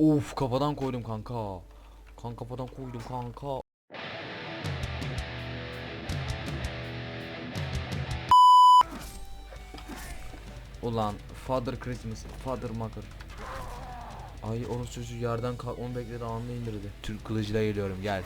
Of kafadan koydum kanka. Kan kafadan koydum kanka. Ulan Father Christmas, Father Mother. Ay orası çocuğu yerden kalkmamı bekledi anında indirdi. Türk kılıcıyla geliyorum gel.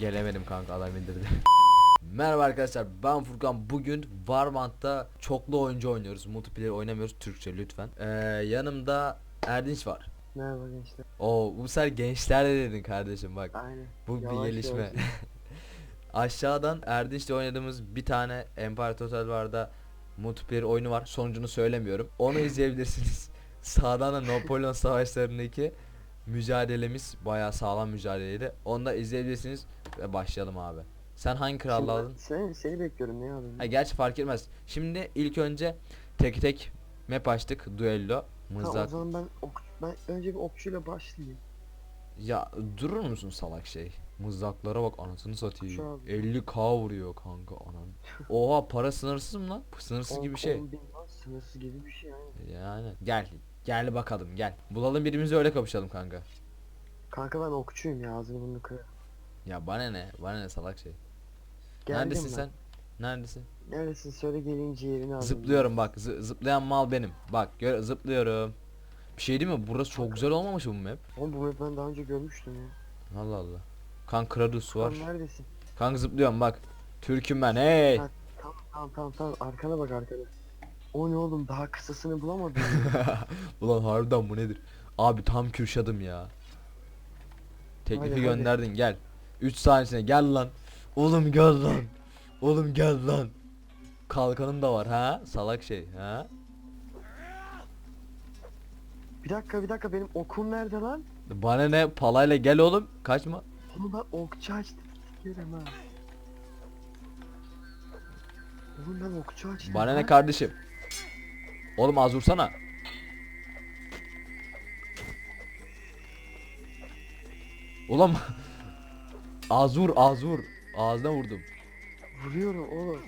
Gelemedim kanka adam indirdi. Merhaba arkadaşlar ben Furkan bugün Warmant'ta çoklu oyuncu oynuyoruz multiplayer oynamıyoruz Türkçe lütfen ee, yanımda Erdinç var Merhaba gençler. Oo bu sefer gençler de dedin kardeşim bak Aynen. bu bir Yavaş gelişme yavaş. Aşağıdan Erdinç'le oynadığımız bir tane Empire Total War'da multiplayer oyunu var sonucunu söylemiyorum onu izleyebilirsiniz Sağdan da Napolyon savaşlarındaki mücadelemiz bayağı sağlam mücadeleydi onu da izleyebilirsiniz ve başlayalım abi Sen hangi krallığı aldın? Şimdi Sen, seni bekliyorum ne aldın? Ha, gerçi fark etmez. Şimdi ilk önce tek tek map açtık. Duello. Ha, o Mızrak. zaman ben, ok, ben önce bir okçuyla başlayayım. Ya durur musun salak şey? Mızraklara bak anasını satayım. abi. 50k vuruyor kanka anan. Oha para sınırsız mı lan? Sınırsız gibi bir şey. 10 bin lan, sınırsız gibi bir şey yani. Yani gel. Gel bakalım gel. Bulalım birimizi öyle kapışalım kanka. Kanka ben okçuyum ya ağzını bunu kırar. Ya bana ne? Bana ne salak şey. Geldim Neredesin ben. sen? Neredesin? Neredesin söyle gelin ciğerini alayım. Zıplıyorum bak. zı- zıplayan mal benim. Bak gör zıplıyorum. Bir şey değil mi? Burası çok güzel olmamış mı bu map? Oğlum bu map ben daha önce görmüştüm ya. Allah Allah. Kan Kradus var. Lan neredesin? Kanka zıplıyorum bak. Türk'üm ben hey. Ha. Tamam tamam tamam tamam arkana bak arkana. O ne oğlum daha kısasını bulamadın mı? Ulan harbiden bu nedir? Abi tam Kürşat'ım ya. Teklifi Hadi, hadi. gönderdin gel. 3 saniyesine gel lan. Oğlum gel lan. Oğlum gel lan. Kalkanım da var ha salak şey ha. bir dakika bir dakika benim okum nerede lan? Bana ne palayla gel oğlum kaçma. Oğlum ben okçu açtım. Sikerim ha. Oğlum ben okçu açtım. Bana ne kardeşim. Oğlum az vursana. Oğlum az vur az vur. Ağzına vurdum. Vuruyorum oğlum.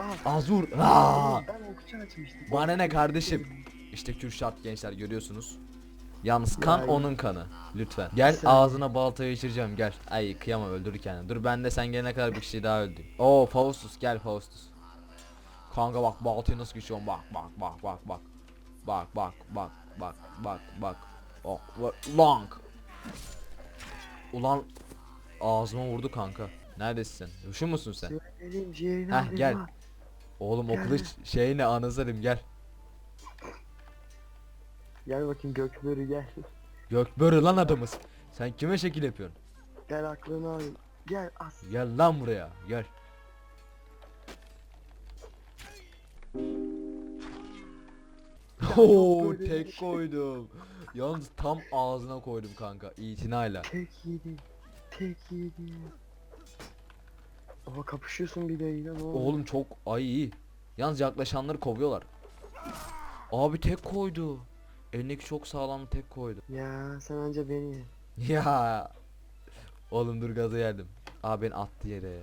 Ah, Az vur. Aa! ben okçu açmıştım. Bana ne kardeşim? İşte Kürşat gençler görüyorsunuz. Yalnız kan Ya, onun kanı. Lütfen. Gel Sen- ağzına baltayı geçireceğim gel. Ay kıyamam öldür kendini. Dur ben de sen gelene kadar bir kişi daha öldü. Oo Faustus gel Faustus. Kanka bak baltayı nasıl geçiyorum bak bak bak bak bak. Bak bak bak bak bak bak. Oh, what- long. Ulan ağzıma vurdu kanka. Neredesin? Şu musun sen? Ciğerini Heh, alayım gel. lan. Oğlum o kılıç şey ne anızlarım gel. Gel bakayım gökbörü gel. Gökbörü lan adamız. Sen kime şekil yapıyorsun? gel aklını alayım. Gel as. Gel lan buraya gel. Oo tek koydum. Yalnız tam ağzına koydum kanka itinayla. Tek yedi. Tek yedi. Oha kapışıyorsun bir de yine ne oldu? Oğlum çok ay iyi. Yalnız yaklaşanları kovuyorlar. Abi tek koydu. Elindeki çok sağlam tek koydu. Ya sen anca beni ye. Ya. Oğlum dur gaza geldim. Abi beni attı yere.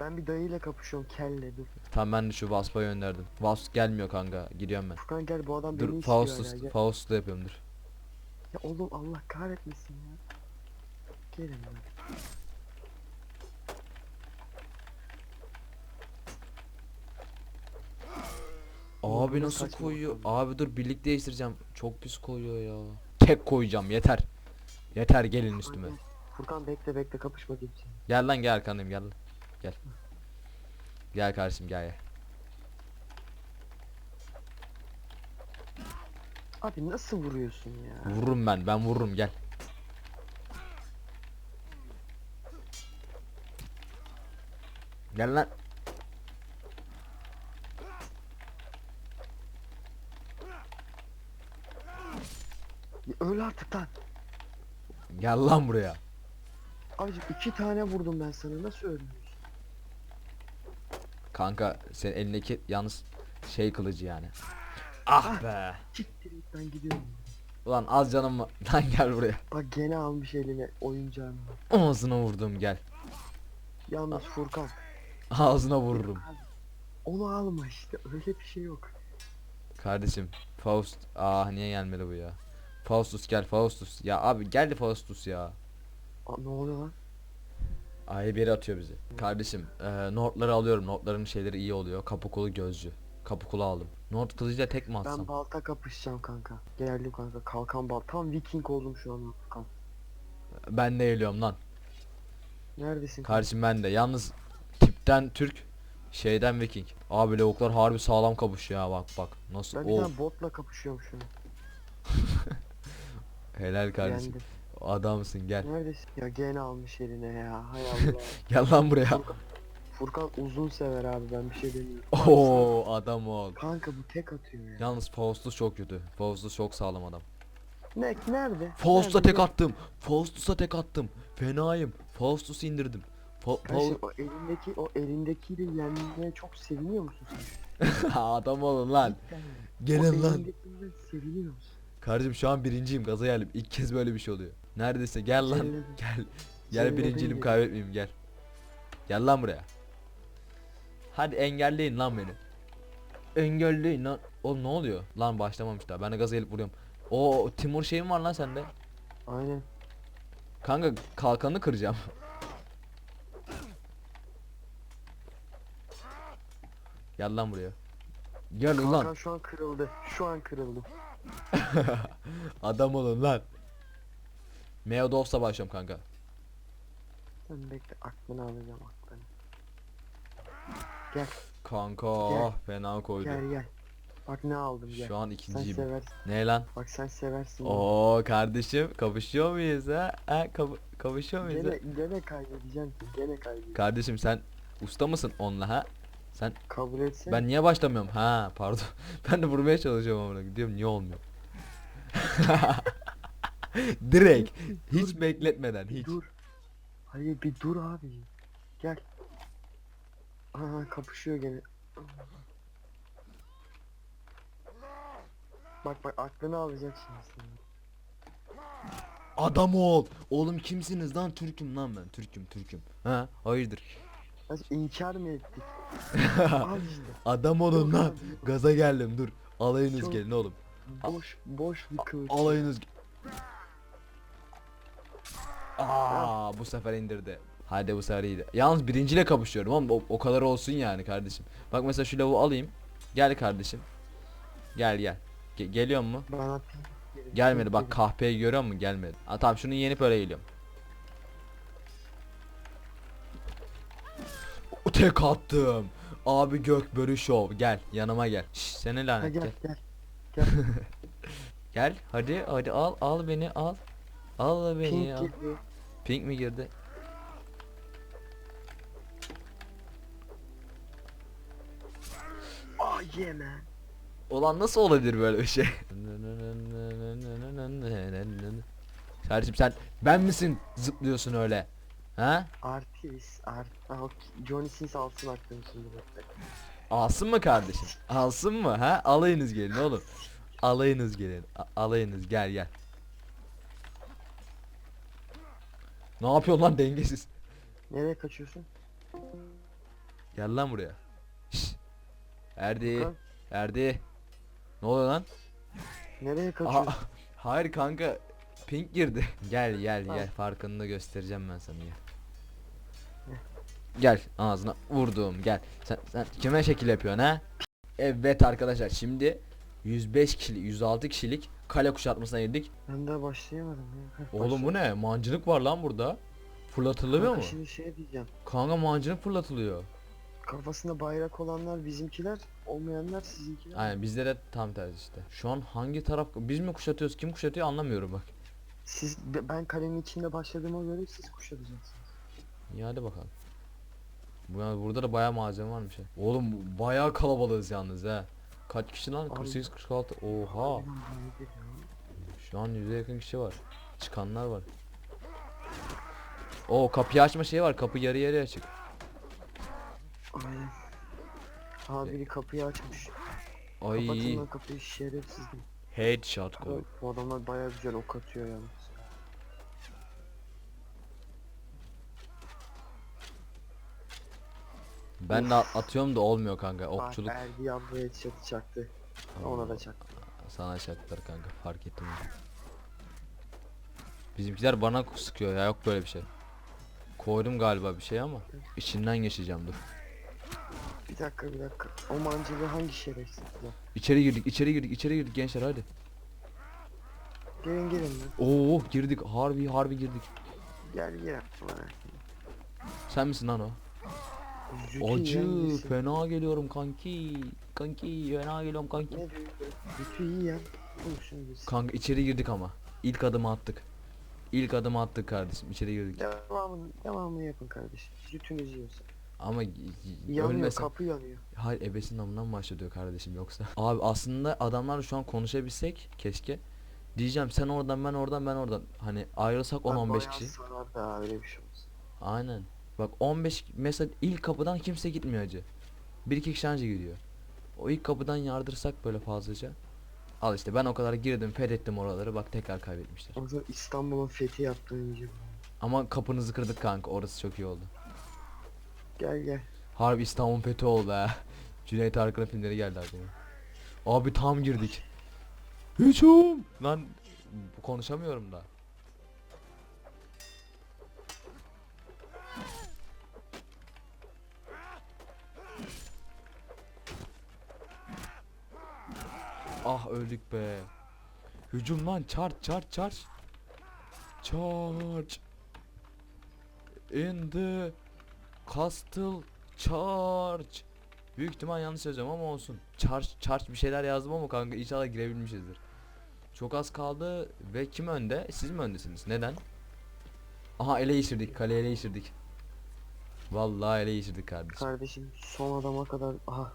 Ben bir dayıyla kapışıyorum kelle dur. Tam ben de şu Vasp'a gönderdim. Vasp gelmiyor kanka. Gidiyorum ben. Furkan gel bu adam beni Dur istiyor Faustus, hala, gel. Faustus'la yapıyorum dur. Ya oğlum Allah kahretmesin ya. Gelin lan. Abi nasıl koyuyor? bakalım. Abi dur birlikte değiştireceğim. Çok pis koyuyor ya. Tek koyacağım yeter. Yeter gelin üstüme. Furkan, bekle bekle kapışma gibi sen. Gel lan gel arkandayım gel. lan. Gel. Gel kardeşim gel gel. Abi nasıl vuruyorsun ya? Vururum ben ben vururum gel. Gel lan. Öl artık lan. Gel lan buraya. Abicim iki tane vurdum ben sana nasıl ölmüyorsun? Kanka senin elindeki yalnız şey kılıcı yani. Ah be. Siktir git ben gidiyorum. Ulan az canım var. Lan gel buraya. Bak gene almış eline oyuncağını. Ağzına vurdum gel. Yalnız Furkan Ağzına vururum. onu alma işte öyle bir şey yok. Kardeşim Faust ah niye gelmedi bu ya? Faustus gel Faustus. Ya abi geldi Faustus ya. Aa, ne oluyor lan? Ay biri atıyor bizi. Kardeşim e, notları alıyorum. Notların şeyleri iyi oluyor. Kapı kolu gözcü. Kapı kolu aldım. Not kılıcıyla tek mi Ben atsam? balta kapışacağım kanka. Geldim kanka. Kalkan bal. Tam viking oldum şu an Furkan. Ben de geliyorum lan. Neredesin? Kardeşim ben de. Yalnız tipten Türk, şeyden Viking. Abi lavuklar harbi sağlam kapışıyor ya bak bak. Nasıl? Ben bir Of tane botla kapışıyorum şu an. helal kardeşim. Yendim. Adamsın gel. Neredesin? Ya gene almış eline ya. Hay Allah. Gel lan buraya. Furkan, uzun sever abi ben bir şey demiyorum. Oo adam ol. Kanka bu tek atıyor ya. Yalnız Faustus çok kötü. Faustus çok sağlam adam. Ne nerede? Faustus'a tek attım. Faustus'a tek attım. Fenayım. Faustus'u indirdim. Fa Kardeşim o elindeki o elindekiyle yenmeye çok seviniyor musun sen? adam olun lan. Gelin lan. seviniyor musun? Kardeşim şu an birinciyim. Gaza geldim. İlk kez böyle bir şey oluyor. Neredeyse gel lan. Zelledim. Gel. Gel Zelledim birinciliğimi kaybetmeyeyim gel. Gel lan buraya. Hadi engelleyin lan beni. Engelleyin lan. Oğlum ne oluyor? Lan başlamamış daha. Ben de gaza gelip vuruyorum. O Timur şeyin var lan sende. Aynen. Kanka kalkanı kıracağım. Gel lan buraya. Gel Kalkan ulan. şu an kırıldı. Şu an kırıldı. Adam olun lan. Meodos'la başlıyorum kanka. Sen bekle aklını alacağım aklını. Gel Kanka Gel. fena koydu. gel gel. Bak ne aldım gel. Şu an Sen ikinciyim. seversin. Ne lan? Bak sen seversin. Oo kardeşim kapışıyor muyuz ha? ha kap- kapışıyor muyuz? ha? Gene, gene kaybedeceğim ki. Gene kaybedeceğim. Kardeşim sen usta mısın onunla ha? Sen Kabul etsene. ben niye başlamıyorum? Ha pardon. ben de vurmaya çalışıyorum amına diyorum niye olmuyor? Direkt hiç bekletmeden hiç. dur. Hayır bir dur abi. Gel. Aha kapışıyor gene. Bak bak aklını alacak şimdi senin. Adam ol. Oğlum kimsiniz lan? Türk'üm lan ben. Türk'üm Türk'üm. Ha hayırdır? İnkar mı ettik? Al işte. Adam olun lan. Gaza geldim dur. Alayınız Çok- gelin oğlum. Boş boş bir kılıç. Alayınız. Aa bu sefer indirdi. Hadi bu sefer iyiydi. Yalnız birinciyle kapışıyorum ama o, o kadar olsun yani kardeşim. Bak mesela şu lavuğu alayım. Gel kardeşim. Gel gel. Ge- geliyor mu? Gelmedi bak kahpeyi görüyor musun? Gelmedi. Ha tamam şunu yenip öyle geliyorum. Tek attım. Abi gök börü şov. Gel yanıma gel. Şş, seni Ha, lanet gel gel. gel. Gel. Gel hadi hadi al al beni al. Al beni Pink al. girdi. Pink mi girdi? Oh yeah man. Ulan nasıl olabilir böyle bir şey? Kardeşim sen ben misin zıplıyorsun öyle? Ha? Artist. Art. Ah, Johnny Sins alsın aklını şimdi bekle. Alsın mı kardeşim? Alsın mı ha? Alayınız gelin oğlum. Alayınız gelin. A- alayınız gel gel. Ne yapıyorsun lan dengesiz? Nereye kaçıyorsun? Gel lan buraya. Şşş. Erdi. Furkan, Erdi. Ne oluyor lan? Nereye Aha, kaçıyorsun? hayır kanka. Pink girdi. Gel gel gel farkını göstereceğim ben sana gel. Gel ağzına vurdum gel. Sen sen kime şekil yapıyorsun ha? Evet arkadaşlar şimdi 105 kişilik 106 kişilik kale kuşatmasına girdik. Ben daha başlayamadım ya. Oğlum bu ne? Mancınık var lan burada. Fırlatılıyor mu? Şimdi şey diyeceğim. Kanka mancınık fırlatılıyor. Kafasında bayrak olanlar bizimkiler, olmayanlar sizinkiler. Aynen bizde de tam tersi işte. Şu an hangi taraf biz mi kuşatıyoruz kim kuşatıyor anlamıyorum bak. Siz be- ben kalenin içinde başladığıma göre siz kuşatacaksınız. İyi hadi bakalım. Bu yani burada da bayağı malzeme varmış. Oğlum bayağı kalabalığız yalnız ha. Kaç kişi lan? Abi- 48 46. Oha. Şu an 100'e yakın kişi var. Çıkanlar var. O kapıyı açma şeyi var. Kapı yarı yarıya açık. Aynen. Ha biri kapıyı açmış. Ay. Kapatın lan kapıyı şerefsizdim. Headshot koy. Bu adamlar bayağı güzel ok atıyor yalnız. Ben de at- atıyorum da olmuyor kanka. Okçuluk Bak Erdi abla headshot'ı çaktı. Ona da çaktı. sana çaktılar kanka fark ettim. Bizimkiler bana sıkıyor ya yok böyle bir şey. Koydum galiba bir şey ama içinden geçeceğim dur. Bir dakika bir dakika. O mancılı hangi şerefsiz ya? İçeri girdik, içeri girdik, içeri girdik gençler hadi. Gelin gelin lan. Oo girdik, harbi harbi girdik. Gel gel. Sen misin lan o? Zütü Acı, birisi. fena geliyorum kanki. Kanki, fena geliyorum kanki. Ne diyor? Zütü. Konuşun birisi. Kanka içeri girdik ama. İlk adımı attık. İlk adımı attık kardeşim, içeri girdik. Devamını, devamını yapın kardeşim. Zütünüz yiyorsa. Ama y- y- Yanıyor ölmesen... kapı yanıyor. Hayır ebesin amından başlıyor kardeşim yoksa. Abi aslında adamlar şu an konuşabilsek keşke. Diyeceğim sen oradan ben oradan ben oradan. Hani ayrılsak Bak 10-15 bayağı kişi. Sarar da öyle bir şey olsun. Aynen. Bak 15 mesela ilk kapıdan kimse gitmiyor acı. Bir iki kişi anca gidiyor. O ilk kapıdan yardırsak böyle fazlaca. Al işte ben o kadar girdim fethettim oraları bak tekrar kaybetmişler. O zaman İstanbul'un fethi yaptığın gibi. Ama kapınızı kırdık kanka orası çok iyi oldu. Gel gel. Harbi İstanbul fethi oldu ha. Cüneyt Arkın'ın filmleri geldi aklıma. Abi tam girdik. Hücum! Lan konuşamıyorum da. Ah öldük be. Hücum lan charge charge charge. Charge. In the castle charge. Büyük ihtimal yanlış yazıyorum ama olsun. Charge charge bir şeyler yazdım ama kanka inşallah girebilmişizdir. Çok az kaldı ve kim önde? Siz mi öndesiniz? Neden? Aha ele geçirdik. Kaleyi ele geçirdik. Vallahi ele geçirdik kardeşim. Kardeşim son adama kadar aha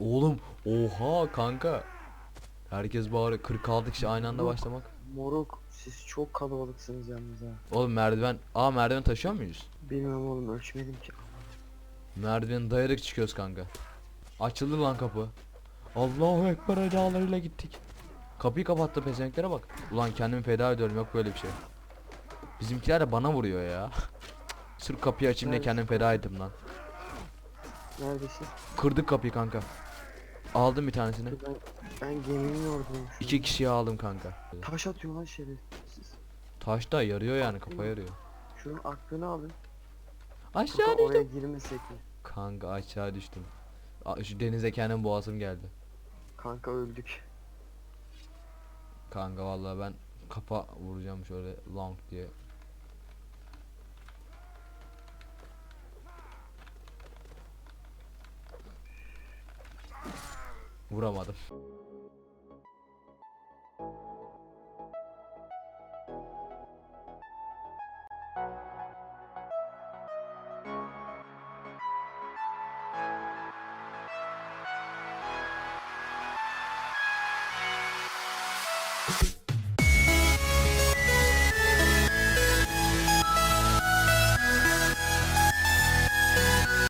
Oğlum oha kanka. Herkes bağırıyor. 46 kişi aynı anda Yok. başlamak. moruk siz çok kalabalıksınız yalnız ha. Oğlum merdiven. Aa merdiven taşıyor muyuz? Bilmiyorum oğlum ölçmedim ki. Merdiveni dayarak çıkıyoruz kanka. Açıldı lan kapı. Allahu Ekber edalarıyla gittik. Kapıyı kapattı pezevenklere bak. Ulan kendimi feda ediyorum yok böyle bir şey. Bizimkiler de bana vuruyor ya. Sırf kapıyı açayım diye kendimi feda ettim lan. Neredesin? Kırdık kapıyı kanka. Aldım bir tanesini. Ben, ben geminin oradayım şu İki an. kişiyi aldım kanka. Taş atıyor lan şerefsiz. Taş da yarıyor yani kafa yarıyor. Şunun aklını alın. Aşağı Furkan oraya düştüm. girmesek mi? Kanka aşağı düştüm. Şu denize kendim boğazım geldi. Kanka öldük. Kanka vallahi ben kapa vuracağım şöyle long diye. Vuramadım.